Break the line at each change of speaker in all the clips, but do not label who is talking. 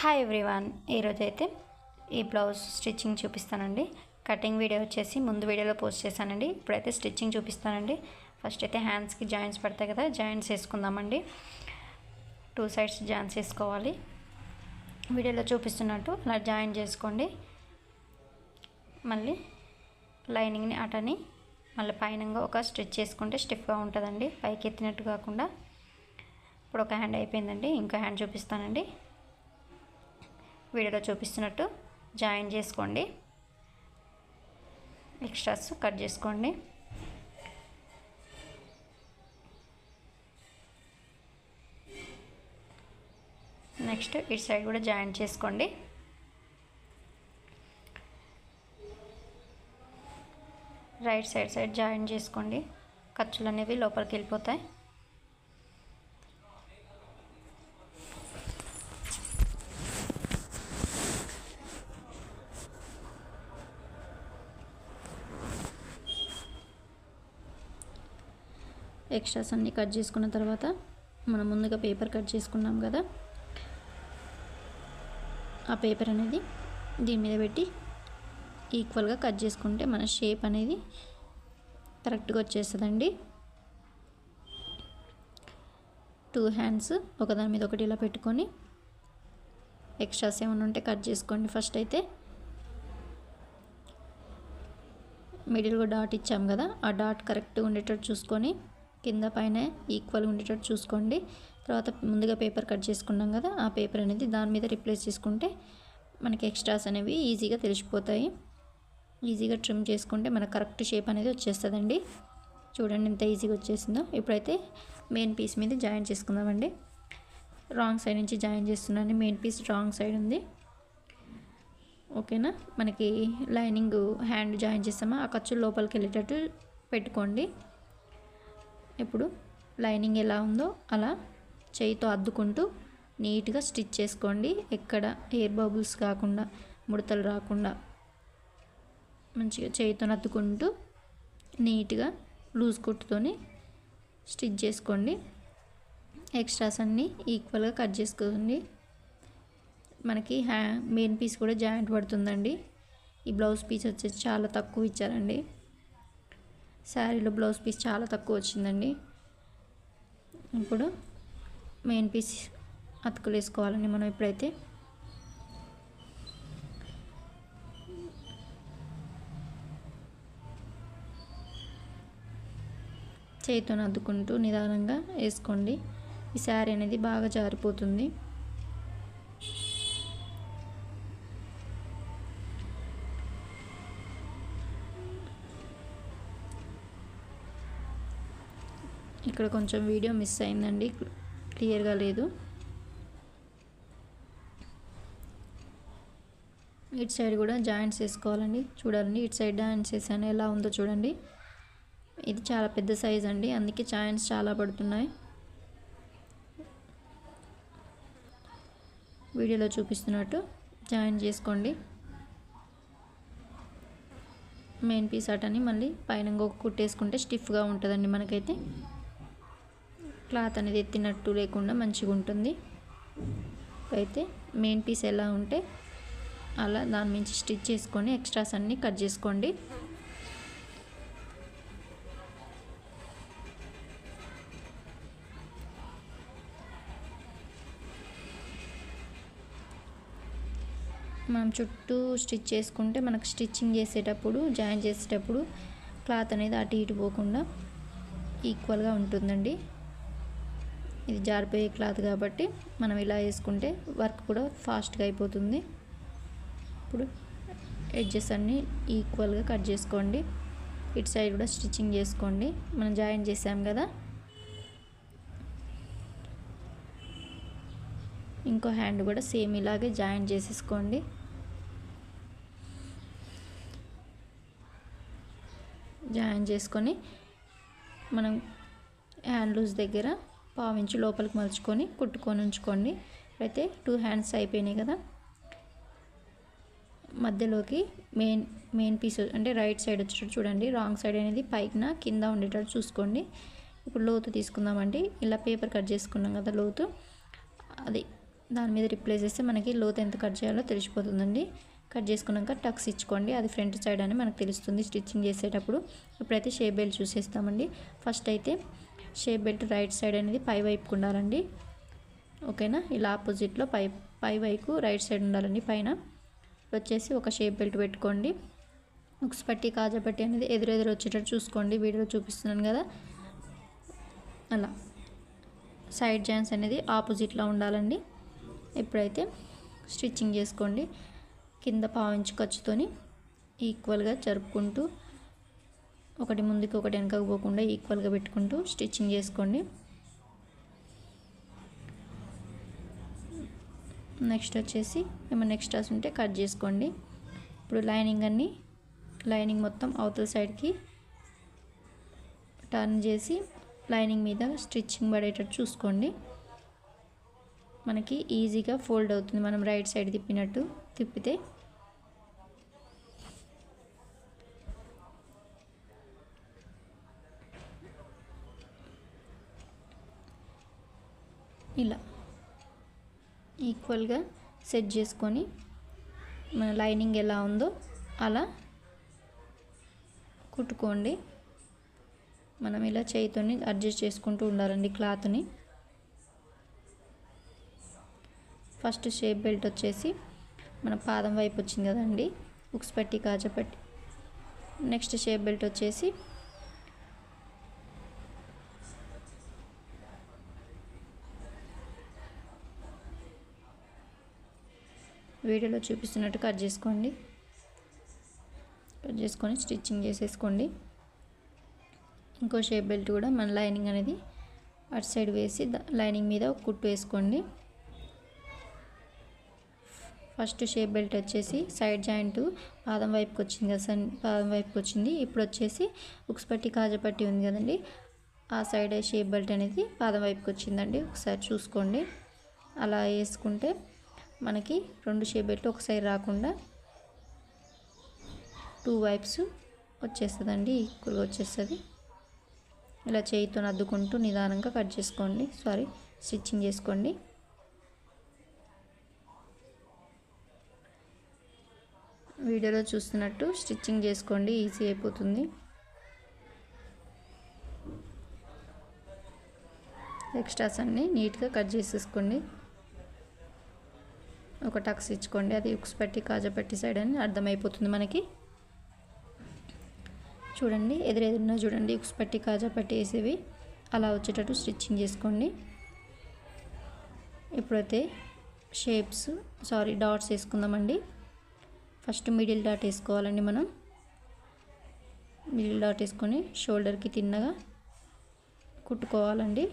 Hi everyone ఈరోజు అయితే ఈ బ్లౌజ్ స్టిచ్చింగ్ చూపిస్తానండి. కటింగ్ వీడియో వచ్చేసి ముందు వీడియోలో పోస్ట్ చేశానండి. ఇప్పుడైతే స్టిచ్చింగ్ చూపిస్తానండి. ఫస్ట్ అయితే హ్యాండ్స్కి జాయింట్స్ పడతాయి కదా జాయింట్స్ వేసుకుందామండి. టూ సైడ్స్ జాయింట్స్ వేసుకోవాలి. వీడియోలో చూపిస్తున్నట్టు అలా జాయిన్ చేసుకోండి. మళ్ళీ లైనింగ్ని అటని మళ్ళీ పైన ఒక స్టిచ్ చేసుకుంటే స్టిఫ్గా ఉంటుందండి. పైకి ఎత్తినట్టు కాకుండా. ఇప్పుడు ఒక హ్యాండ్ అయిపోయిందండి. ఇంకో హ్యాండ్ చూపిస్తానండి. వీడియోలో చూపిస్తున్నట్టు జాయిన్ చేసుకోండి. ఎక్స్ట్రాస్ కట్ చేసుకోండి. నెక్స్ట్ ఇటు సైడ్ కూడా జాయిన్ చేసుకోండి. రైట్ సైడ్ సైడ్ జాయిన్ చేసుకోండి. ఖర్చులు అనేవి లోపలికి వెళ్ళిపోతాయి. ఎక్స్ట్రాస్ అన్నీ కట్ చేసుకున్న తర్వాత మనం ముందుగా పేపర్ కట్ చేసుకున్నాం కదా. ఆ పేపర్ అనేది దీని మీద పెట్టి ఈక్వల్గా కట్ చేసుకుంటే మన షేప్ అనేది కరెక్ట్గా వచ్చేస్తుందండి. టూ హ్యాండ్స్ ఒకదాని మీద ఒకటి ఇలా పెట్టుకొని ఎక్స్ట్రాస్ ఏమైనా ఉంటే కట్ చేసుకోండి ఫస్ట్ అయితే. మిడిల్గా డాట్ ఇచ్చాం కదా ఆ డాట్ కరెక్ట్గా ఉండేటట్టు చూసుకొని కింద పైన ఈక్వల్ ఉండేటట్టు చూసుకోండి. తర్వాత ముందుగా పేపర్ కట్ చేసుకున్నాం కదా ఆ పేపర్ అనేది దాని మీద రిప్లేస్ చేసుకుంటే మనకి ఎక్స్ట్రాస్ అనేవి ఈజీగా తెలిసిపోతాయి. ఈజీగా ట్రిమ్ చేసుకుంటే మన కరెక్ట్ షేప్ అనేది వచ్చేస్తుందండి. చూడండి ఎంత ఈజీగా వచ్చేసిందో. ఇప్పుడైతే మెయిన్ పీస్ మీద జాయిన్ చేసుకుందామండి. రాంగ్ సైడ్ నుంచి జాయిన్ చేస్తున్నాను. మెయిన్ పీస్ రాంగ్ సైడ్ ఉంది. ఓకేనా? మనకి లైనింగ్ హ్యాండ్ జాయిన్ చేస్తామా? ఆ ఖర్చు లోపలికి వెళ్ళేటట్టు పెట్టుకోండి. ఇప్పుడు లైనింగ్ ఎలా ఉందో అలా చేయితో అద్దుకుంటూ నీట్గా స్టిచ్ చేసుకోండి. ఎక్కడ ఎయిర్ బబుల్స్ కాకుండా ముడతలు రాకుండా మంచిగా చేయితో అద్దుకుంటూ నీట్గా లూజ్ కుట్టుతోని స్టిచ్ చేసుకోండి. ఎక్స్ట్రాస్ అన్నీ ఈక్వల్గా కట్ చేసుకోండి. మనకి హ్యా మెయిన్ పీస్ కూడా జాయింట్ పడుతుందండి. ఈ బ్లౌజ్ పీస్ వచ్చేసి చాలా తక్కువ ఇచ్చారండి. శారీలో బ్లౌజ్ పీస్ చాలా తక్కువ వచ్చిందండి. ఇప్పుడు మెయిన్ పీస్ అతుకులు వేసుకోవాలండి మనం ఇప్పుడైతే. చేతితో అద్దుకుంటూ నిదానంగా వేసుకోండి. ఈ శారీ అనేది బాగా జారిపోతుంది. ఇక్కడ కొంచెం వీడియో మిస్ అయిందండి. క్లియర్గా లేదు. ఇటు సైడ్ కూడా జాయింట్స్ వేసుకోవాలండి. చూడాలండి ఇటు సైడ్ జాయింట్స్ వేసాను. ఎలా ఉందో చూడండి. ఇది చాలా పెద్ద సైజ్ అండి. అందుకే జాయింట్స్ చాలా పడుతున్నాయి. వీడియోలో చూపిస్తున్నట్టు జాయిన్ చేసుకోండి. మెయిన్ పీస్ అటని మళ్ళీ పైన ఇంకొక కుట్టేసుకుంటే స్టిఫ్గా ఉంటుందండి మనకైతే. క్లాత్ అనేది ఎత్తినట్టు లేకుండా మంచిగా ఉంటుంది. అయితే మెయిన్ పీస్ ఎలా ఉంటే అలా దాని నుంచి స్టిచ్ చేసుకొని ఎక్స్ట్రాస్ అన్నీ కట్ చేసుకోండి. మనం చుట్టూ స్టిచ్ చేసుకుంటే మనకు స్టిచ్చింగ్ చేసేటప్పుడు జాయిన్ చేసేటప్పుడు క్లాత్ అనేది అటు ఇటు పోకుండా ఈక్వల్గా ఉంటుందండి. ఇది జారిపోయే క్లాత్ కాబట్టి మనం ఇలా వేసుకుంటే వర్క్ కూడా ఫాస్ట్గా అయిపోతుంది. ఇప్పుడు ఎడ్జెస్ అన్నీ ఈక్వల్గా కట్ చేసుకోండి. ఇటు సైడ్ కూడా స్టిచ్చింగ్ చేసుకోండి. మనం జాయిన్ చేసాం కదా. ఇంకో హ్యాండ్ కూడా సేమ్ ఇలాగే జాయిన్ చేసేసుకోండి. జాయిన్ చేసుకొని మనం హ్యాండ్ లూజ్ దగ్గర పావించి లోపలికి మలుచుకొని కుట్టుకొని ఉంచుకోండి. అయితే టూ హ్యాండ్స్ అయిపోయినాయి కదా. మధ్యలోకి మెయిన్ మెయిన్ పీస్ అంటే రైట్ సైడ్ వచ్చేటట్టు చూడండి. రాంగ్ సైడ్ అనేది పైకిన కింద ఉండేటట్టు చూసుకోండి. ఇప్పుడు లోతు తీసుకుందామండి. ఇలా పేపర్ కట్ చేసుకున్నాం కదా లోతు. అది దాని మీద రిప్లేస్ చేస్తే మనకి లోతు ఎంత కట్ చేయాలో తెలిసిపోతుందండి. కట్ చేసుకున్నాక టక్స్ ఇచ్చుకోండి. అది ఫ్రంట్ సైడ్ అని మనకు తెలుస్తుంది స్టిచ్చింగ్ చేసేటప్పుడు. ఇప్పుడైతే షేప్ బెల్ట్ చూసేస్తామండి. ఫస్ట్ అయితే షేప్ బెల్ట్ రైట్ సైడ్ అనేది పై వైపుకు ఉండాలండి. ఓకేనా? ఇలా ఆపోజిట్లో పై పై వైపు రైట్ సైడ్ ఉండాలండి పైన. వచ్చేసి ఒక షేప్ బెల్ట్ పెట్టుకోండి. ఉక్స్ పట్టి కాజా పట్టి అనేది ఎదురెదురు వచ్చేటట్టు చూసుకోండి. వీడియోలో చూపిస్తున్నాను కదా. అలా. సైడ్ జాయిన్స్ అనేది ఆపోజిట్లో ఉండాలండి. ఎప్పుడైతే స్టిచ్చింగ్ చేసుకోండి. కింద పావించి ఖర్చుతోని ఈక్వల్గా జరుపుకుంటూ ఒకటి ముందుకు ఒకటి వెనకకు పోకుండా ఈక్వల్గా పెట్టుకుంటూ స్టిచ్చింగ్ చేసుకోండి. నెక్స్ట్ వచ్చేసి ఏమైనా ఎక్స్ట్రాస్ ఉంటే కట్ చేసుకోండి. ఇప్పుడు లైనింగ్ అన్ని లైనింగ్ మొత్తం అవతల సైడ్కి టర్న్ చేసి లైనింగ్ మీద స్టిచ్చింగ్ పడేటట్టు చూసుకోండి. మనకి ఈజీగా ఫోల్డ్ అవుతుంది. మనం రైట్ సైడ్ తిప్పినట్టు తిప్పితే ఇలా ఈక్వల్గా సెట్ చేసుకొని మన లైనింగ్ ఎలా ఉందో అలా కుట్టుకోండి. మనం ఇలా చేయితోని అడ్జస్ట్ చేసుకుంటూ ఉండాలండి క్లాత్ని ఫస్ట్ షేప్ బెల్ట్ వచ్చేసి మన పాదం వైపు వచ్చింది కదండి. ఉక్స్ పట్టి కాజపట్టి నెక్స్ట్ షేప్ బెల్ట్ వచ్చేసి వీడియోలో చూపిస్తున్నట్టు కట్ చేసుకోండి. కట్ చేసుకొని స్టిచ్చింగ్ చేసేసుకోండి. ఇంకో షేప్ బెల్ట్ కూడా మన లైనింగ్ అనేది అటు సైడ్ వేసి లైనింగ్ మీద ఒక కుట్టు వేసుకోండి. ఫస్ట్ షేప్ బెల్ట్ వచ్చేసి సైడ్ జాయింట్ పాదం వైపుకి వచ్చింది కదా సన్ పాదం వైపుకి వచ్చింది. ఇప్పుడు వచ్చేసి ఉక్స్ పట్టి కాజపట్టి ఉంది కదండి. ఆ సైడ్ షేప్ బెల్ట్ అనేది పాదం వైపుకి వచ్చిందండి. ఒకసారి చూసుకోండి. అలా వేసుకుంటే మనకి రెండు షేప్ పెట్టి ఒక సైడ్ రాకుండా టూ వైప్స్ వచ్చేస్తుందండి ఈక్వల్గా వచ్చేస్తుంది. ఇలా చేయితో అద్దుకుంటూ నిదానంగా కట్ చేసుకోండి. సారీ స్టిచ్చింగ్ చేసుకోండి. వీడియోలో చూస్తున్నట్టు స్టిచ్చింగ్ చేసుకోండి ఈజీ అయిపోతుంది. ఎక్స్ట్రాస్ అన్నీ నీట్గా కట్ చేసేసుకోండి. ఒక టక్స్ ఇచ్చుకోండి. అది ఉక్స్ పట్టి కాజా పట్టి సైడ్ అని అర్థమైపోతుంది మనకి. చూడండి ఎదురెదురున్నా చూడండి ఉక్స్ పట్టి కాజా వేసేవి. అలా వచ్చేటట్టు స్టిచ్చింగ్ చేసుకోండి. ఇప్పుడైతే షేప్స్ సారీ డాట్స్ వేసుకుందామండి. ఫస్ట్ మిడిల్ డాట్ వేసుకోవాలండి మనం. మిడిల్ డాట్ వేసుకొని షోల్డర్కి తిన్నగా కుట్టుకోవాలండి.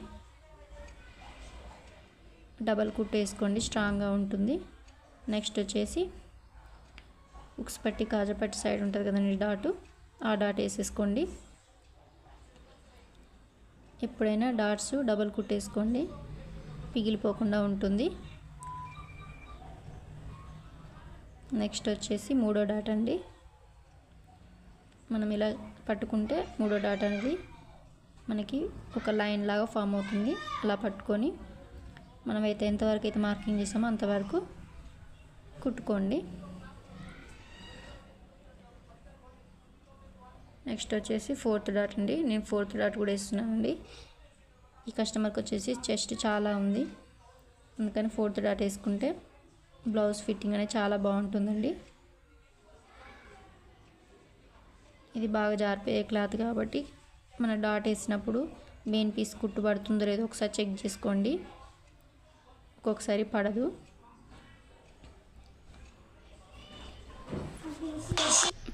డబల్ కుట్టు వేసుకోండి స్ట్రాంగ్గా ఉంటుంది. నెక్స్ట్ వచ్చేసి ఉక్స్ పట్టి కాజపట్టి సైడ్ ఉంటుంది కదండి డాటు. ఆ డాట్ వేసేసుకోండి. ఎప్పుడైనా డాట్స్ డబల్ కుట్టేసుకోండి. పిగిలిపోకుండా ఉంటుంది. నెక్స్ట్ వచ్చేసి మూడో డాట్ అండి. మనం ఇలా పట్టుకుంటే మూడో డాట్ అనేది మనకి ఒక లైన్ లాగా ఫామ్ అవుతుంది. అలా పట్టుకొని మనమైతే ఎంతవరకు అయితే మార్కింగ్ చేసామో అంతవరకు కుట్టుకోండి. నెక్స్ట్ వచ్చేసి ఫోర్త్ డాట్ అండి. నేను ఫోర్త్ డాట్ కూడా వేస్తున్నానండి. ఈ కస్టమర్కి వచ్చేసి చెస్ట్ చాలా ఉంది. అందుకని ఫోర్త్ డాట్ వేసుకుంటే బ్లౌజ్ ఫిట్టింగ్ అనేది చాలా బాగుంటుందండి. ఇది బాగా జారిపోయే క్లాత్ కాబట్టి మన డాట్ వేసినప్పుడు మెయిన్ పీస్ కుట్టు పడుతుందో లేదో ఒకసారి చెక్ చేసుకోండి. ఒక్కొక్కసారి పడదు.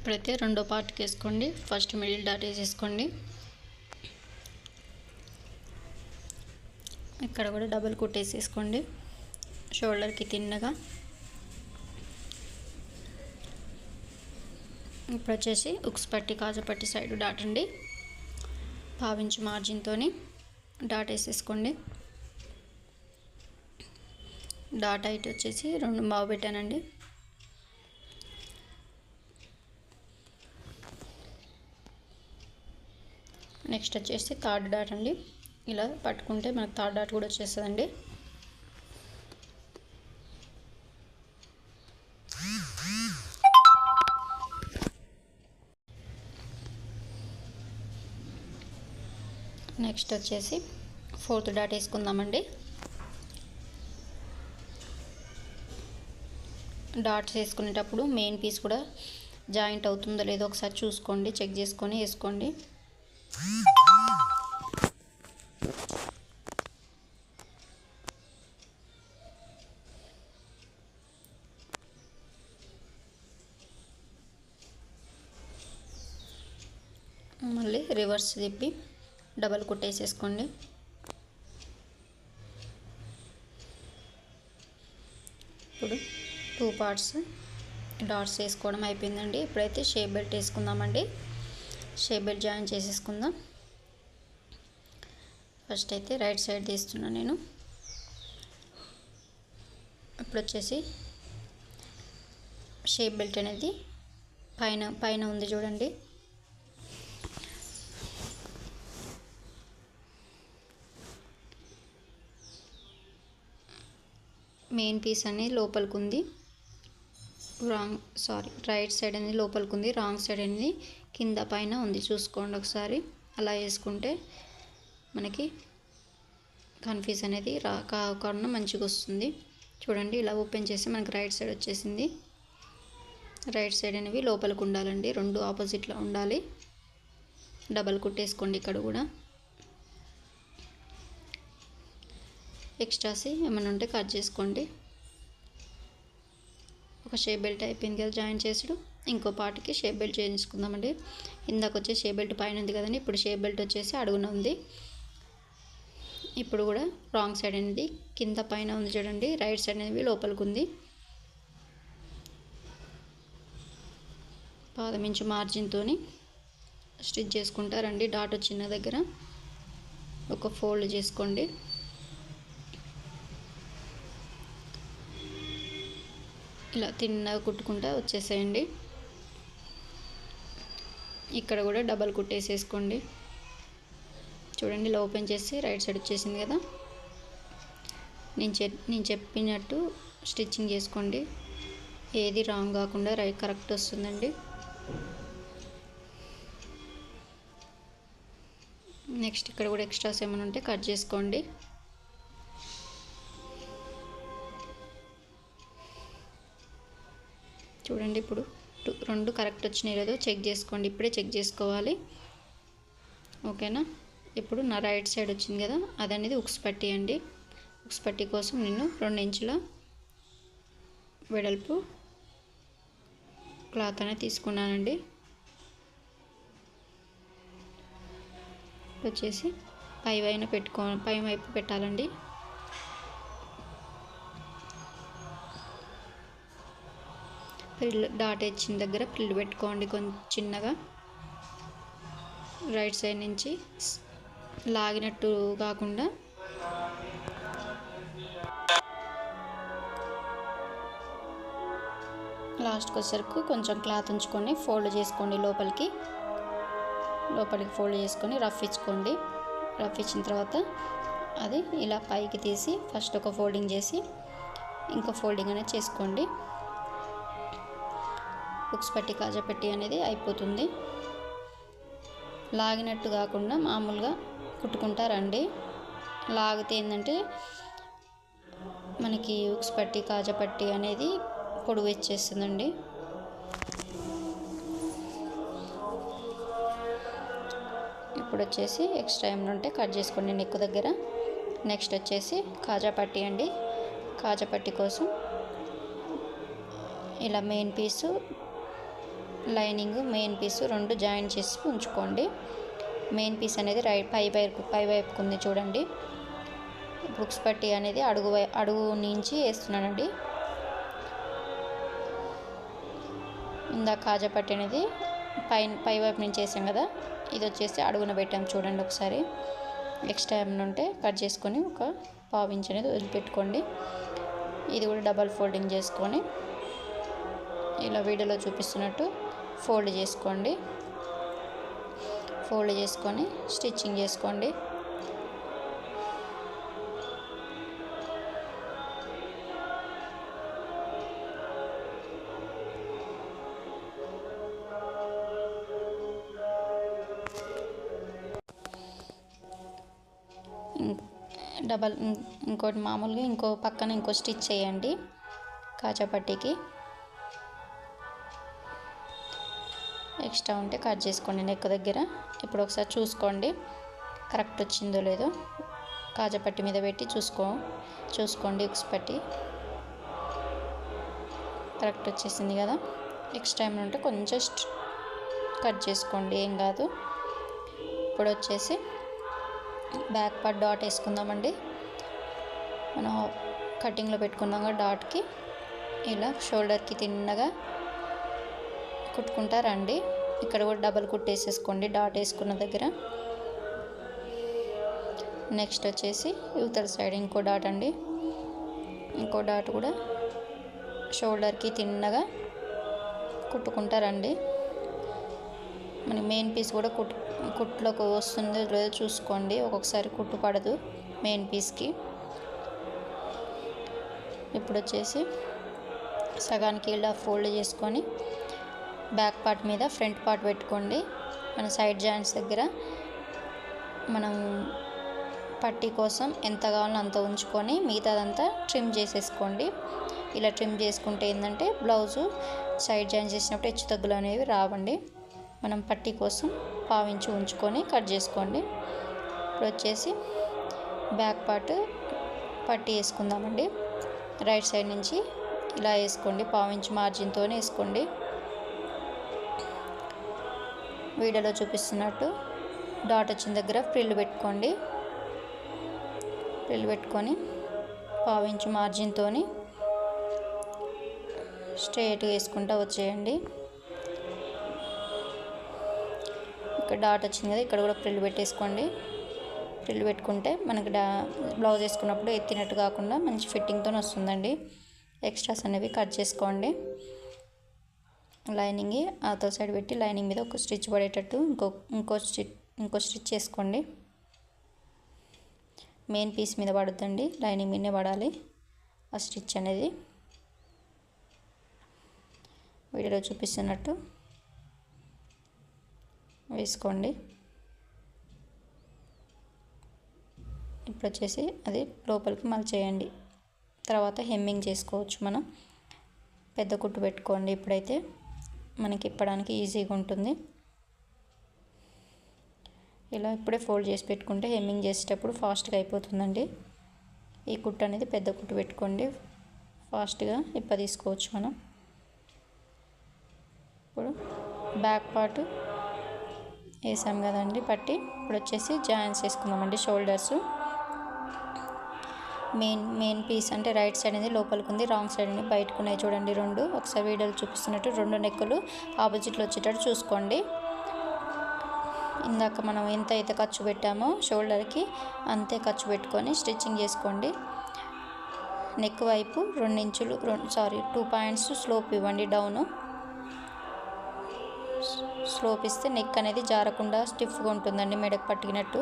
ఇప్పుడైతే రెండో పార్ట్కి వేసుకోండి. ఫస్ట్ మిడిల్ డాట్ వేసేసుకోండి. ఇక్కడ కూడా డబుల్ కుట్టేసేసుకోండి షోల్డర్కి తిన్నగా. ఇప్పుడు వచ్చేసి ఉక్స్ పట్టి కాజు పట్టి సైడ్ డాట్ అండి. పావించి మార్జిన్తో డాట్ వేసేసుకోండి. డాట్ హైట్ వచ్చేసి రెండు బాగు పెట్టానండి. నెక్స్ట్ వచ్చేసి థర్డ్ డాట్ అండి. ఇలా పట్టుకుంటే మనకు థర్డ్ డాట్ కూడా వచ్చేస్తుందండి. నెక్స్ట్ వచ్చేసి ఫోర్త్ డాట్ వేసుకుందామండి. డాట్స్ వేసుకునేటప్పుడు మెయిన్ పీస్ కూడా జాయింట్ అవుతుందో లేదో ఒకసారి చూసుకోండి చెక్ చేసుకొని వేసుకోండి. మళ్ళీ రివర్స్ తిప్పి డబల్ కుట్టేసేసుకోండి. ఇప్పుడు టూ పార్ట్స్ డాట్స్ వేసుకోవడం అయిపోయిందండి. ఇప్పుడైతే షేప్ బెల్ట్ వేసుకుందామండి. షేప్ బెల్ట్ జాయిన్ చేసేసుకుందాం. ఫస్ట్ అయితే రైట్ సైడ్ తీస్తున్నాను నేను. ఇప్పుడు వచ్చేసి షేప్ బెల్ట్ అనేది పైన పైన ఉంది చూడండి. మెయిన్ పీస్ అనేది లోపలికి ఉంది రాంగ్ సారీ రైట్ సైడ్ అనేది లోపలికి ఉంది రాంగ్ సైడ్ అనేది కింద పైన ఉంది. చూసుకోండి ఒకసారి. అలా వేసుకుంటే మనకి కన్ఫ్యూజ్ అనేది రా కాకుండా మంచిగా వస్తుంది. చూడండి ఇలా ఓపెన్ చేసి మనకి రైట్ సైడ్ వచ్చేసింది. రైట్ సైడ్ అనేవి లోపలికి ఉండాలండి. రెండు ఆపోజిట్లో ఉండాలి. డబల్ కుట్టేసుకోండి ఇక్కడ కూడా. ఎక్స్ట్రాస్ ఏమైనా ఉంటే కట్ చేసుకోండి. ఒక షేప్ బెల్ట్ అయిపోయింది కదా జాయిన్ చేసుడు. ఇంకో పార్ట్కి షేప్ బెల్ట్ చేయించుకుందామండి. ఇందాక వచ్చే షేప్ బెల్ట్ పైన ఉంది కదండి ఇప్పుడు షేప్ బెల్ట్ వచ్చేసి అడుగున ఉంది. ఇప్పుడు కూడా రాంగ్ సైడ్ అనేది కింద పైన ఉంది చూడండి రైట్ సైడ్ అనేది లోపలికి ఉంది పాదమించు మార్జిన్తో స్టిచ్ చేసుకుంటారండి డాట్ వచ్చిన దగ్గర. ఒక ఫోల్డ్ చేసుకోండి. ఇలా తిన్నగా కుట్టుకుంటా వచ్చేసేయండి. ఇక్కడ కూడా డబల్ కుట్టేసేసుకోండి. చూడండి ఇలా ఓపెన్ చేసి రైట్ సైడ్ వచ్చేసింది కదా. నేను చె నేను చెప్పినట్టు స్టిచ్చింగ్ చేసుకోండి. ఏది రాంగ్ కాకుండా రైట్ కరెక్ట్ వస్తుందండి. నెక్స్ట్ ఇక్కడ కూడా ఎక్స్ట్రాస్ ఏమైనా ఉంటే కట్ చేసుకోండి. చూడండి ఇప్పుడు రెండు కరెక్ట్ వచ్చినాయి లేదో చెక్ చేసుకోండి ఇప్పుడే చెక్ చేసుకోవాలి. ఓకేనా? ఇప్పుడు నా రైట్ సైడ్ వచ్చింది కదా అది అనేది ఉక్స్ పట్టి అండి. ఉక్స్ పట్టి కోసం నేను రెండు ఇంచుల వెడల్పు క్లాత్ అనేది తీసుకున్నానండి. వచ్చేసి పై వైన పెట్టుకో పై వైపు పెట్టాలండి. పిల్లు డాట్ ఇచ్చిన దగ్గర పిల్లు పెట్టుకోండి కొంచెం చిన్నగా. రైట్ సైడ్ నుంచి లాగినట్టు కాకుండా. లాస్ట్కి వచ్చేసరికి కొంచెం క్లాత్ ఉంచుకొని ఫోల్డ్ చేసుకోండి లోపలికి. లోపలికి ఫోల్డ్ చేసుకొని రఫ్ ఇచ్చుకోండి. రఫ్ ఇచ్చిన తర్వాత అది ఇలా పైకి తీసి ఫస్ట్ ఒక ఫోల్డింగ్ చేసి ఇంకో ఫోల్డింగ్ అనేది చేసుకోండి. బుక్స్ పట్టి కాజపెట్టి అనేది అయిపోతుంది. లాగినట్టు కాకుండా మామూలుగా కుట్టుకుంటారండి లాగితే ఏంటంటే మనకి ఉక్స్ పట్టి కాజా పట్టి అనేది పొడుగు ఇచ్చేస్తుందండి. ఇప్పుడు వచ్చేసి ఎక్స్ట్రా ఏమైనా ఉంటే కట్ చేసుకోండి నెక్కు దగ్గర. నెక్స్ట్ వచ్చేసి కాజా పట్టి అండి. కాజా పట్టి కోసం ఇలా main piece lining main piece రెండు జాయిన్ చేసి ఉంచుకోండి. మెయిన్ పీస్ అనేది రైట్ పై వైపు పై వైపుకు ఉంది చూడండి. బుక్స్ పట్టి అనేది అడుగు అడుగు నుంచి వేస్తున్నానండి. ఇందా కాజా పట్టి అనేది పై పై వైపు నుంచి వేసాం కదా ఇది వచ్చేసి అడుగున పెట్టాం చూడండి ఒకసారి. ఎక్స్ట్రా ఏమైనా ఉంటే కట్ చేసుకొని ఒక పావు అనేది వదిలిపెట్టుకోండి. ఇది కూడా డబల్ ఫోల్డింగ్ చేసుకొని ఇలా వీడియోలో చూపిస్తున్నట్టు ఫోల్డ్ చేసుకోండి. ఫోల్డ్ చేసుకొని స్టిచ్చింగ్ చేసుకోండి. డబల్ ఇంకోటి మామూలుగా ఇంకో పక్కన ఇంకో స్టిచ్ చేయండి. కాచాపట్టికి ఎక్స్ట్రా ఉంటే కట్ చేసుకోండి నెక్ దగ్గర. ఇప్పుడు ఒకసారి చూసుకోండి. కరెక్ట్ వచ్చిందో లేదో. కాజపట్టి మీద పెట్టి చూసుకో చూసుకోండి ఉక్స్ పట్టి. కరెక్ట్ వచ్చేసింది కదా. ఎక్స్ట్రా ఏమైనా ఉంటే కొంచెం కట్ చేసుకోండి. ఏం కాదు. ఇప్పుడు వచ్చేసి బ్యాక్ పార్ట్ డాట్ వేసుకుందామండి. మనం కటింగ్లో పెట్టుకున్నాం డాట్కి. ఇలా షోల్డర్కి తిన్నగా కుట్టుకుంటా రండి ఇక్కడ కూడా డబల్ కుట్టేసేసుకోండి డాట్ వేసుకున్న దగ్గర. నెక్స్ట్ వచ్చేసి యువతల సైడ్ ఇంకో డాట్ అండి. ఇంకో డాట్ కూడా షోల్డర్కి తిన్నగా కుట్టుకుంటారండి. మన మెయిన్ పీస్ కూడా కుట్ కుట్లోకి వస్తుందో లేదో చూసుకోండి. ఒక్కొక్కసారి కుట్టు పడదు మెయిన్ పీస్కి. ఇప్పుడు వచ్చేసి సగానికి ఇలా ఫోల్డ్ చేసుకొని బ్యాక్ పార్ట్ మీద ఫ్రంట్ పార్ట్ పెట్టుకోండి. మన సైడ్ జాయింట్స్ దగ్గర మనం పట్టీ కోసం ఎంత కావాలో అంత ఉంచుకొని మిగతాదంతా ట్రిమ్ చేసేసుకోండి. ఇలా ట్రిమ్ చేసుకుంటే ఏంటంటే బ్లౌజు సైడ్ జాయిన్ చేసినప్పుడు హెచ్చు తగ్గులు అనేవి రావండి. మనం పట్టీ కోసం పావించి ఉంచుకొని కట్ చేసుకోండి. ఇప్పుడు వచ్చేసి బ్యాక్ పార్ట్ పట్టీ వేసుకుందామండి. రైట్ సైడ్ నుంచి ఇలా వేసుకోండి. పావించి మార్జిన్తో వేసుకోండి. వీడియోలో చూపిస్తున్నట్టు డాట్ వచ్చిన దగ్గర ఫ్రిల్ పెట్టుకోండి. ఫ్రిల్ పెట్టుకొని పావించు మార్జిన్తో స్ట్రేట్గా వేసుకుంటూ వచ్చేయండి. ఇక్కడ డాట్ వచ్చింది కదా ఇక్కడ కూడా ఫ్రిల్ పెట్టేసుకోండి. ఫ్రిల్ పెట్టుకుంటే మనకి డా బ్లౌజ్ వేసుకున్నప్పుడు ఎత్తినట్టు కాకుండా మంచి ఫిట్టింగ్తో వస్తుందండి. ఎక్స్ట్రాస్ అనేవి కట్ చేసుకోండి. లైనింగ్ అవతల సైడ్ పెట్టి లైనింగ్ మీద ఒక స్టిచ్ పడేటట్టు ఇంకో ఇంకో స్టిచ్ ఇంకో స్టిచ్ చేసుకోండి. మెయిన్ పీస్ మీద పడుతుంది లైనింగ్ మీదనే పడాలి. ఆ స్టిచ్ అనేది వీడియోలో చూపిస్తున్నట్టు వేసుకోండి. ఇప్పుడు వచ్చేసి అది లోపలికి మళ్ళీ చేయండి తర్వాత హెమ్మింగ్ చేసుకోవచ్చు మనం. పెద్ద కుట్టు పెట్టుకోండి ఇప్పుడైతే. మనకి ఇప్పడానికి ఈజీగా ఉంటుంది. ఇలా ఇప్పుడే ఫోల్డ్ చేసి పెట్టుకుంటే హెమ్మింగ్ చేసేటప్పుడు ఫాస్ట్గా అయిపోతుందండి. ఈ కుట్టు అనేది పెద్ద కుట్టు పెట్టుకోండి. ఫాస్ట్గా ఇప్ప తీసుకోవచ్చు మనం. ఇప్పుడు బ్యాక్ పార్ట్ వేసాం కదండి పట్టి. ఇప్పుడు వచ్చేసి జాయింట్స్ వేసుకుందామండి షోల్డర్స్. మెయిన్ మెయిన్ పీస్ అంటే రైట్ సైడ్ అనేది లోపలికి ఉంది రాంగ్ సైడ్ అనేది బయటకు ఉన్నాయి చూడండి రెండు. ఒకసారి వీడియోలు చూపిస్తున్నట్టు రెండు నెక్కులు ఆపోజిట్లో వచ్చేటట్టు చూసుకోండి. ఇందాక మనం ఎంత అయితే ఖర్చు పెట్టామో షోల్డర్కి అంతే ఖర్చు పెట్టుకొని స్టిచ్చింగ్ చేసుకోండి. నెక్ వైపు రెండు ఇంచులు రెండు సారీ టూ పాయింట్స్ స్లోప్ ఇవ్వండి డౌను. స్లోప్ ఇస్తే నెక్ అనేది జారకుండా స్టిఫ్గా ఉంటుందండి మెడకు పట్టుకున్నట్టు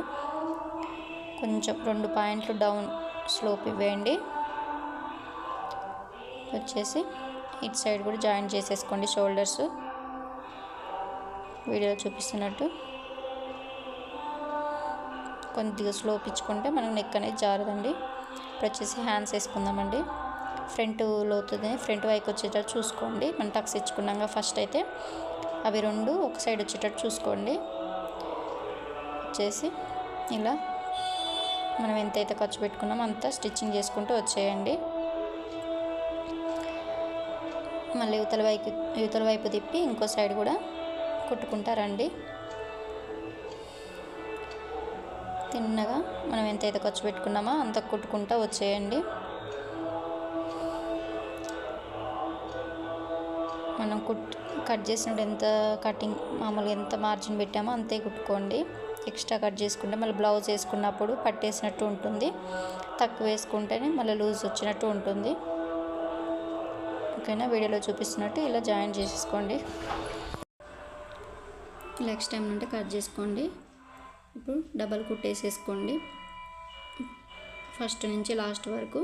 కొంచెం రెండు పాయింట్లు డౌన్ స్లోప్ ఇవ్వండి వచ్చేసి ఇటు సైడ్ కూడా జాయిన్ చేసేసుకోండి షోల్డర్స్. వీడియో చూపిస్తున్నట్టు. కొద్దిగా స్లోప్ ఇచ్చుకుంటే మనం నెక్ అనేది జారదండి. ఇప్పుడు వచ్చేసి హ్యాండ్స్ వేసుకుందామండి. ఫ్రంట్ లోతుంది ఫ్రంట్ వైక్ వచ్చేటట్టు చూసుకోండి. మనం టక్స్ ఇచ్చుకున్నాక ఫస్ట్ అయితే. అవి రెండు ఒక సైడ్ వచ్చేటట్టు చూసుకోండి. వచ్చేసి ఇలా మనం ఎంతైతే ఖర్చు పెట్టుకున్నామో అంతా స్టిచ్చింగ్ చేసుకుంటూ వచ్చేయండి. మళ్ళీ యువతల వైపు యువతల వైపు తిప్పి ఇంకో సైడ్ కూడా కుట్టుకుంటారండి తిన్నగా మనం ఎంతైతే ఖర్చు పెట్టుకున్నామో అంత కుట్టుకుంటూ వచ్చేయండి. మనం కుట్ కట్ చేసినప్పుడు ఎంత కటింగ్ మామూలుగా ఎంత మార్జిన్ పెట్టామో అంతే కుట్టుకోండి. ఎక్స్ట్రా కట్ చేసుకుంటే మళ్ళీ బ్లౌజ్ వేసుకున్నప్పుడు పట్టేసినట్టు ఉంటుంది. తక్కువ వేసుకుంటేనే మళ్ళీ లూజ్ వచ్చినట్టు ఉంటుంది. ఓకేనా? వీడియోలో చూపిస్తున్నట్టు ఇలా జాయిన్ చేసేసుకోండి నెక్స్ట్ టైం నుండి కట్ చేసుకోండి. ఇప్పుడు డబల్ కుట్టేసేసుకోండి ఫస్ట్ నుంచి లాస్ట్ వరకు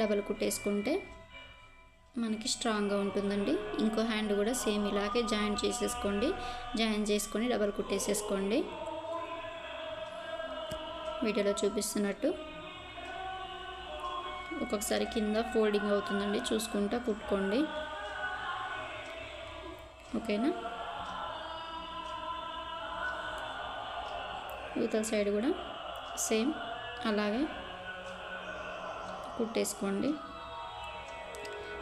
డబల్ కుట్టేసుకుంటే మనకి స్ట్రాంగ్గా ఉంటుందండి. ఇంకో హ్యాండ్ కూడా సేమ్ ఇలాగే జాయిన్ చేసేసుకోండి. జాయిన్ చేసుకొని డబల్ కుట్టేసేసుకోండి. వీడియోలో చూపిస్తున్నట్టు ఒక్కొక్కసారి కింద ఫోల్డింగ్ అవుతుందండి. చూసుకుంటా కుట్టుకోండి. ఓకేనా? యూతల సైడ్ కూడా సేమ్ అలాగే కుట్టేసుకోండి.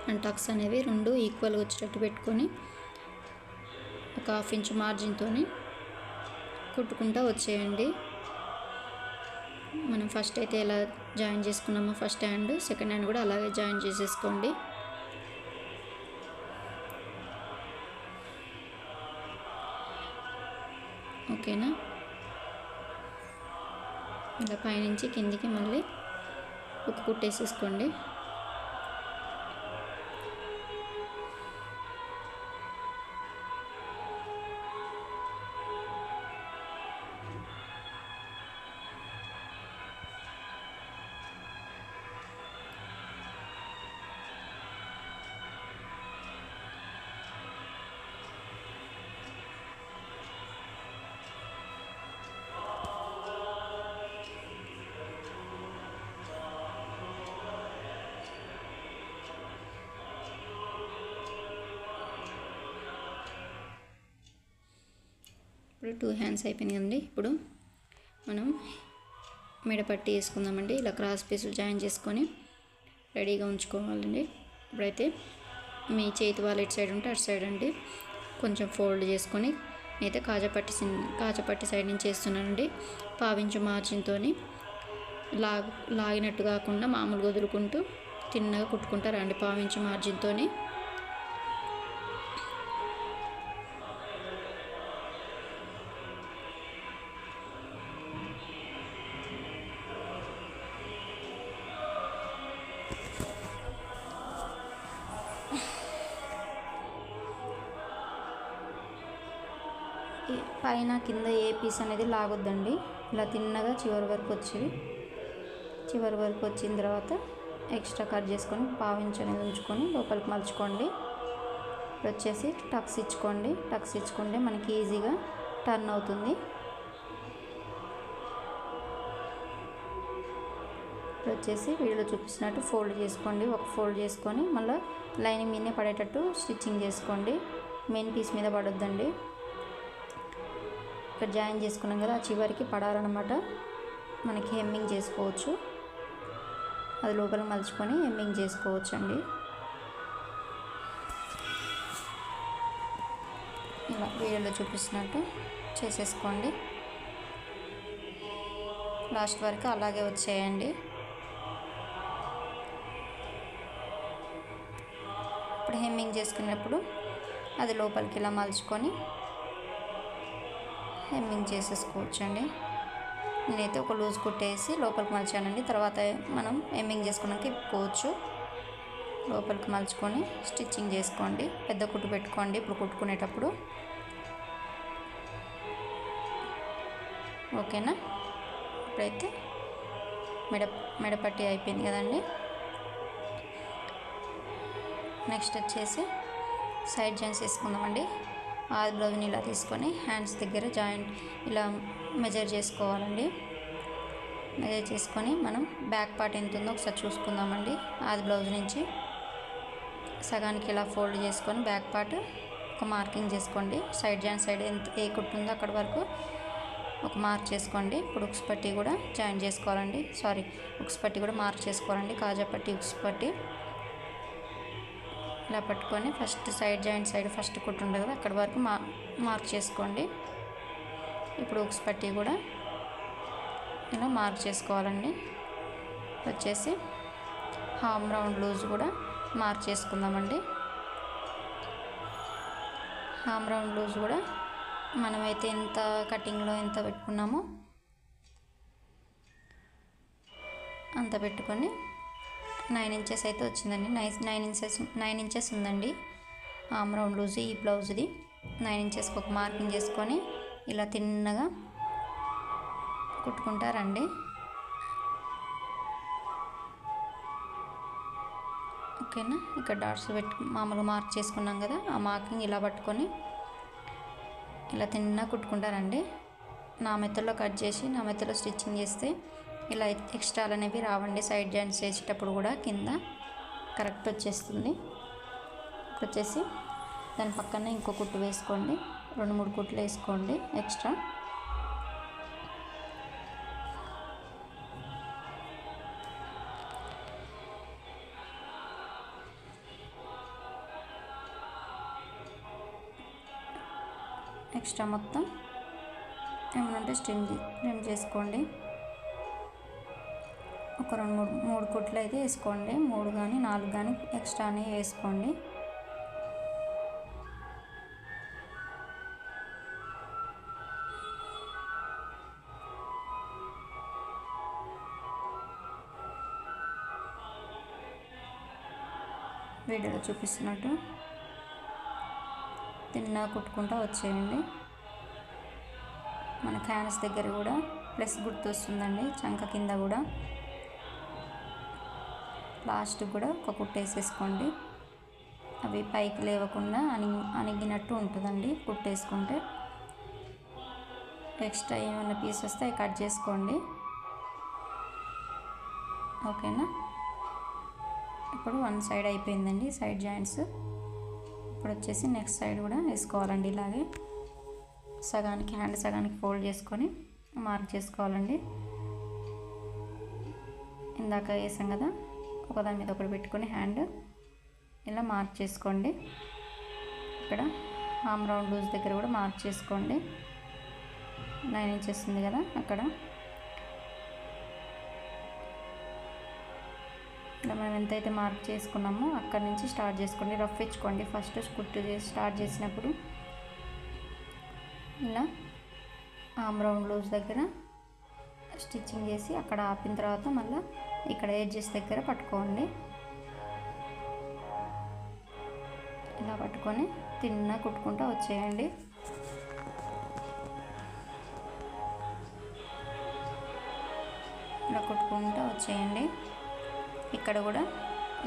అండ్ టక్స్ అనేవి రెండు ఈక్వల్గా వచ్చేటట్టు పెట్టుకొని ఒక హాఫ్ ఇంచ్ మార్జిన్తో కుట్టుకుంటూ వచ్చేయండి. మనం ఫస్ట్ అయితే ఎలా జాయిన్ చేసుకున్నామో ఫస్ట్ హ్యాండ్ సెకండ్ హ్యాండ్ కూడా అలాగే జాయిన్ చేసేసుకోండి. ఓకేనా ఇలా పైనుంచి కిందికి మళ్ళీ ఒక కుట్టేసేసుకోండి. ఇప్పుడు టూ హ్యాండ్స్ అయిపోయింది కదండి ఇప్పుడు మనం మెడపట్టి వేసుకుందామండి. ఇలా క్రాస్ పీసులు జాయిన్ చేసుకొని రెడీగా ఉంచుకోవాలండి. ఇప్పుడైతే మీ చేతి వాళ్ళు ఇటు సైడ్ ఉంటే అటు సైడ్ అండి. కొంచెం ఫోల్డ్ చేసుకొని నేనైతే కాజాపట్టి కాజపట్టి కాజాపట్టి సైడ్ నుంచి వేస్తున్నానండి. పావించు మార్జిన్తో లాగ్ లాగినట్టు కాకుండా మామూలుగా వదులుకుంటూ తిన్నగా కుట్టుకుంటారండి. పావించు మార్జిన్తోని పైన కింద ఏ పీస్ అనేది లాగొద్దండి. ఇలా తిన్నగా చివరి వరకు వచ్చి చివరి వరకు వచ్చిన తర్వాత ఎక్స్ట్రా కట్ చేసుకొని పావించి అనేది ఉంచుకొని లోపలికి మలుచుకోండి. ఇప్పుడు వచ్చేసి టక్స్ ఇచ్చుకోండి. టక్స్ ఇచ్చుకుంటే మనకి ఈజీగా టర్న్ అవుతుంది. ఇప్పుడు వచ్చేసి వీడియోలో చూపిస్తున్నట్టు ఫోల్డ్ చేసుకోండి. ఒక ఫోల్డ్ చేసుకొని మళ్ళీ లైనింగ్ మీదనే పడేటట్టు స్టిచ్చింగ్ చేసుకోండి. మెయిన్ పీస్ మీద పడొద్దండి. ఇక్కడ జాయిన్ చేసుకున్నాం కదా ఆ చివరికి పడాలన్నమాట. మనకి హెమ్మింగ్ చేసుకోవచ్చు. అది లోపల మలుచుకొని హెమ్మింగ్ చేసుకోవచ్చు అండి ఇలా వీడియోలో చూపిస్తున్నట్టు చేసేసుకోండి. లాస్ట్ వరకు అలాగే వచ్చేయండి. ఇప్పుడు హెమ్మింగ్ చేసుకున్నప్పుడు అది లోపలికి ఇలా మలుచుకొని హెమ్మింగ్ చేసేసుకోవచ్చు అండి నేనైతే ఒక లూజ్ కుట్టేసి లోపలికి మలిచానండి. తర్వాత మనం హెమ్మింగ్ చేసుకున్నాక ఇప్పుకోవచ్చు లోపలికి మలుచుకొని స్టిచ్చింగ్ చేసుకోండి. పెద్ద కుట్టు పెట్టుకోండి ఇప్పుడు కుట్టుకునేటప్పుడు. ఓకేనా? ఇప్పుడైతే మెడ మెడపట్టి అయిపోయింది కదండి. నెక్స్ట్ వచ్చేసి సైడ్ జాయిన్స్ వేసుకుందామండి. ఆది బ్లౌజ్ని ఇలా తీసుకొని హ్యాండ్స్ దగ్గర జాయింట్ ఇలా మెజర్ చేసుకోవాలండి. మెజర్ చేసుకొని మనం బ్యాక్ పార్ట్ ఎంత ఉందో ఒకసారి చూసుకుందామండి. ఆది బ్లౌజ్ నుంచి సగానికి ఇలా ఫోల్డ్ చేసుకొని బ్యాక్ పార్ట్ ఒక మార్కింగ్ చేసుకోండి. సైడ్ జాయింట్ సైడ్ ఎంత ఏ కుట్టుందో అక్కడ వరకు ఒక మార్క్ చేసుకోండి. ఇప్పుడు ఉక్స్ పట్టి కూడా జాయిన్ చేసుకోవాలండి. సారీ ఉక్స్ పట్టి కూడా మార్క్ చేసుకోవాలండి. కాజా పట్టి ఉక్స్ పట్టి. ఇలా పట్టుకొని first side joint side first కుట్టు ఉంటుంది కదా అక్కడ వరకు మా మార్క్ చేసుకోండి. ఇప్పుడు ఉక్స్ పట్టి కూడా ఇలా మార్క్ చేసుకోవాలండి. వచ్చేసి హామ్ రౌండ్ లూజ్ కూడా మార్క్ చేసుకుందామండి. హామ్ రౌండ్ లూజ్ కూడా మనమైతే ఎంత కటింగ్లో ఎంత పెట్టుకున్నామో అంత పెట్టుకొని నైన్ ఇంచెస్ అయితే వచ్చిందండి. Nine nine inches nine inches ఉందండి. ఆమ్ రౌండ్ లూజ్ ఈ బ్లౌజ్ది. నైన్ ఇంచెస్కి ఒక మార్కింగ్ చేసుకొని ఇలా తిన్నగా కుట్టుకుంటారండి. ఓకేనా? ఇక్కడ డాట్స్ పెట్టు మామూలుగా మార్క్ చేసుకున్నాం కదా ఆ మార్కింగ్ ఇలా పట్టుకొని ఇలా తిన్నగా కుట్టుకుంటారండి. నా మెత్తలో కట్ చేసి నా మెత్తలో స్టిచ్చింగ్ చేస్తే ఇలా ఎక్స్ట్రాలు అనేవి రావండి. సైడ్ జాయింట్స్ చేసేటప్పుడు కూడా కింద కరెక్ట్ వచ్చేస్తుంది. వచ్చేసి దాని పక్కన ఇంకో కుట్టు వేసుకోండి. రెండు మూడు కుట్లు వేసుకోండి ఎక్స్ట్రా. ఎక్స్ట్రా మొత్తం ఏమనంటే స్టిమ్ స్టిమ్ చేసుకోండి. ఒక రెండు మూడు మూడు కుట్లు అయితే వేసుకోండి. మూడు కానీ నాలుగు కానీ ఎక్స్ట్రానే వేసుకోండి. వీడియోలో చూపిస్తున్నట్టు తిన్నా కుట్టుకుంటా వచ్చేయండి. మన క్యాన్స్ దగ్గర కూడా ప్లస్ గుర్తు వస్తుందండి చంక కింద కూడా. లాస్ట్ కూడా ఒక కుట్ట వేసేసుకోండి. అవి పైకి లేవకుండా అని అణిగినట్టు ఉంటుందండి కుట్ట వేసుకుంటే ఎక్స్ట్రా ఏమైనా పీస్ వస్తే అవి కట్ చేసుకోండి. ఓకేనా? ఇప్పుడు వన్ సైడ్ అయిపోయిందండి సైడ్ జాయింట్స్. ఇప్పుడు వచ్చేసి నెక్స్ట్ సైడ్ కూడా వేసుకోవాలండి ఇలాగే. సగానికి హ్యాండ్ సగానికి ఫోల్డ్ చేసుకొని మార్క్ చేసుకోవాలండి. ఇందాక వేసాం కదా? ఒకదాని మీద ఒకటి పెట్టుకొని హ్యాండ్ ఇలా మార్క్ చేసుకోండి. ఇక్కడ ఆమ్ రౌండ్ లూజ్ దగ్గర కూడా మార్క్ చేసుకోండి. నైన్ ఇంచెస్ ఉంది కదా అక్కడ. ఇలా మనం ఎంతైతే మార్క్ చేసుకున్నామో అక్కడ నుంచి స్టార్ట్ చేసుకోండి. రఫ్ ఇచ్చుకోండి. ఫస్ట్ కుట్టు చేసి స్టార్ట్ చేసినప్పుడు ఇలా ఆమ్ రౌండ్ లూజ్ దగ్గర స్టిచ్చింగ్ చేసి అక్కడ ఆపిన తర్వాత మళ్ళీ ఇక్కడ ఎడ్జెస్ దగ్గర పట్టుకోండి. ఇలా పట్టుకొని తిన్న కుట్టుకుంటూ వచ్చేయండి. ఇలా కుట్టుకుంటూ వచ్చేయండి. ఇక్కడ కూడా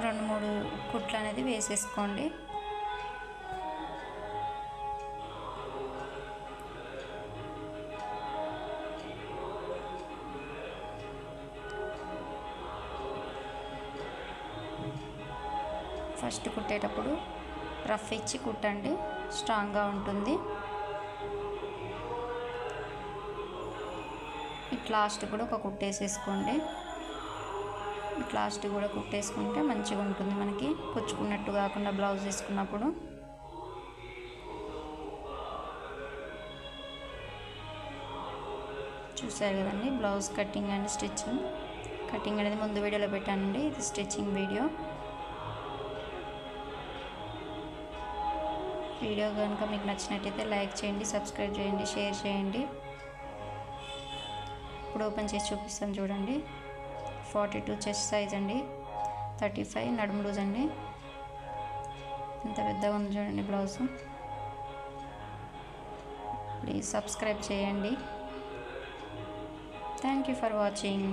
రెండు మూడు కుట్లు అనేది వేసేసుకోండి. ఫస్ట్ కుట్టేటప్పుడు రఫ్ ఇచ్చి కుట్టండి. స్ట్రాంగ్గా ఉంటుంది. ఇట్ లాస్ట్ కూడా ఒక కుట్టేసేసుకోండి. లాస్ట్ కూడా కుట్టేసుకుంటే మంచిగా ఉంటుంది మనకి. పుచ్చుకున్నట్టు కాకుండా బ్లౌజ్ వేసుకున్నప్పుడు. చూసారు కదండి blouse cutting and stitching. Cutting అనేది ముందు వీడియోలో పెట్టానండి. ఇది స్టిచ్చింగ్ వీడియో. వీడియో కనుక మీకు నచ్చినట్టయితే లైక్ చేయండి సబ్స్క్రైబ్ చేయండి షేర్ చేయండి. ఇప్పుడు ఓపెన్ చేసి చూపిస్తాను చూడండి. ఫార్టీ టూ చెస్ట్ సైజ్ అండి. థర్టీ ఫైవ్ నడుము లూజ్ అండి. ఎంత పెద్దగా ఉంది చూడండి బ్లౌజ్. ప్లీజ్ సబ్స్క్రైబ్ చేయండి. Thank you for watching.